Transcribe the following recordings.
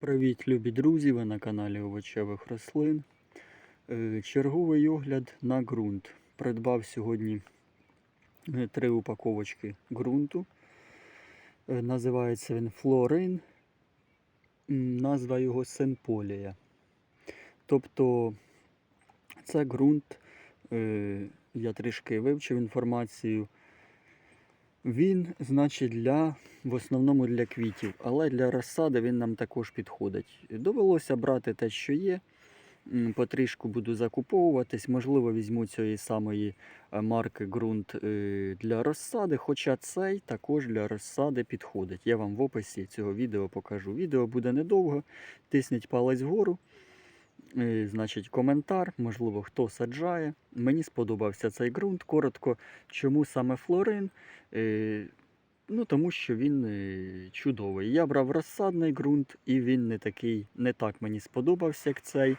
Привіт, любі друзі! Ви на каналі овочевих рослин. Е, Черговий огляд на ґрунт. Придбав сьогодні е, три упаковочки ґрунту. Е, Називається він Флорин. Назва його Сенполія. Тобто це ґрунт, я трішки вивчив інформацію. Він, значить, для, в основному для квітів, але для розсади він нам також підходить. Довелося брати те, що є. Потрішку буду закуповуватись. Можливо, візьму цієї самої е, марки ґрунт е, для розсади, хоча цей також для розсади підходить. Я вам в описі цього відео покажу. Відео буде недовго. Тисніть палець вгору. Е, Значить, коментар, можливо, хто саджає. Мені сподобався цей ґрунт. Коротко, чому саме флорин? Е, Ну, тому що він е, чудовий. Я брав розсадний ґрунт, і він не такий, не так мені сподобався, як цей.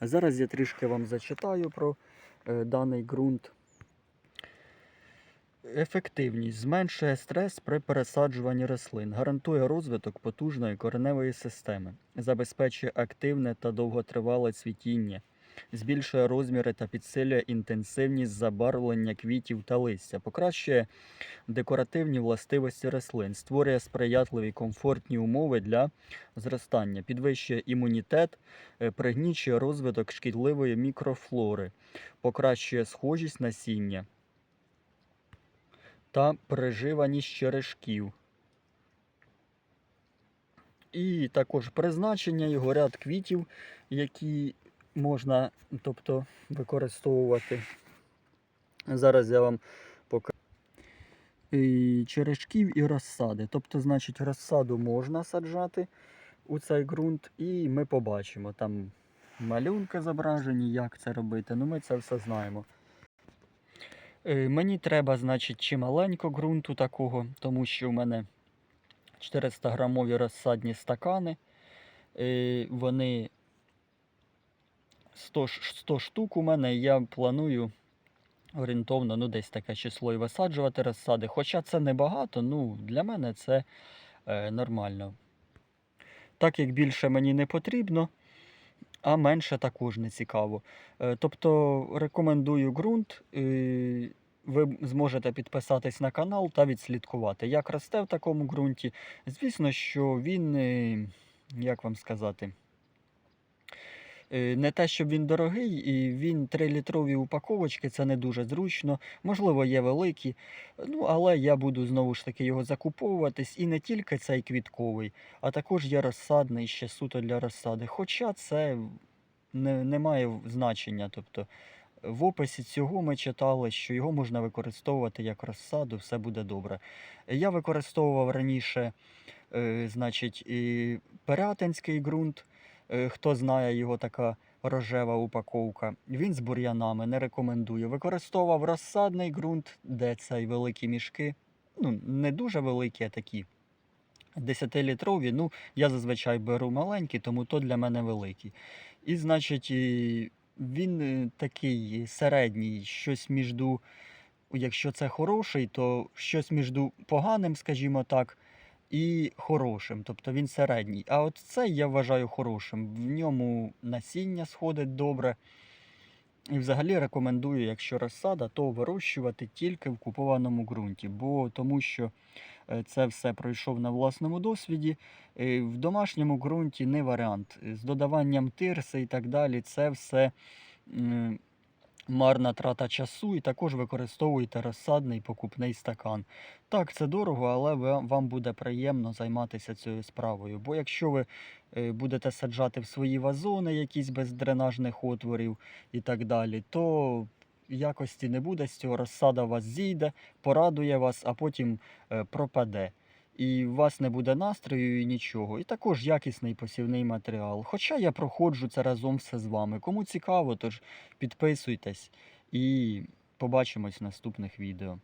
Зараз я трішки вам зачитаю про даний ґрунт. Ефективність зменшує стрес при пересаджуванні рослин, гарантує розвиток потужної кореневої системи, забезпечує активне та довготривале цвітіння, збільшує розміри та підсилює інтенсивність забарвлення квітів та листя, покращує декоративні властивості рослин, створює сприятливі комфортні умови для зростання, підвищує імунітет, е, пригнічує розвиток шкідливої мікрофлори, покращує схожість насіння та переживаність черешків. І також призначення його ряд квітів, які можна тобто, використовувати. Зараз я вам покажу. Черешків і розсади. Тобто, значить, розсаду можна саджати у цей ґрунт, і ми побачимо там малюнки зображені, як це робити. Ну, ми це все знаємо. Е, Мені треба, значить, чималенько ґрунту такого, тому що в мене 400 грамові розсадні стакани. Е, Вони 100, 100 штук у мене. Я планую орієнтовно ну, десь таке число і висаджувати розсади. Хоча це небагато, ну, для мене це е, нормально. Так як більше мені не потрібно, а менше також не цікаво. Е, Тобто рекомендую ґрунт. Ви зможете підписатись на канал та відслідкувати, як росте в такому ґрунті. Звісно, що він, е, як вам сказати, не те, щоб він дорогий, і він 3-літрові упаковочки, це не дуже зручно. Можливо, є великі. Ну, але я буду знову ж таки його закуповуватись. І не тільки цей квітковий, а також є розсадний ще суто для розсади. Хоча це не, не має значення. Тобто в описі цього ми читали, що його можна використовувати як розсаду, все буде добре. Я використовував раніше, е, значить, і перятинський ґрунт. Е, Хто знає, його така рожева упаковка. Він з бур'янами, не рекомендую. Використовував розсадний ґрунт, де цей великі мішки. Ну, не дуже великі, а такі 10-літрові. Ну, я зазвичай беру маленькі, тому то для мене великий. І, значить, він е, такий середній, щось між, якщо це хороший, то щось між поганим, скажімо так, і хорошим. Тобто він середній. А от цей я вважаю хорошим. В ньому насіння сходить добре. І взагалі рекомендую, якщо розсада, то вирощувати тільки в купованому ґрунті, бо тому що е, це все пройшов на власному досвіді. Е, В домашньому ґрунті не варіант. З додаванням тирси і так далі, це все марна трата часу, і також використовуйте розсадний покупний стакан. Так, це дорого, але вам буде приємно займатися цією справою. Бо якщо ви е, будете саджати в свої вазони, якісь без дренажних отворів і так далі, то якості не буде з цього, розсада вас зійде, порадує вас, а потім е, пропаде. І у вас не буде настрою і нічого. І також якісний посівний матеріал. Хоча я проходжу це разом все з вами. Кому цікаво, тож підписуйтесь і побачимось в наступних відео.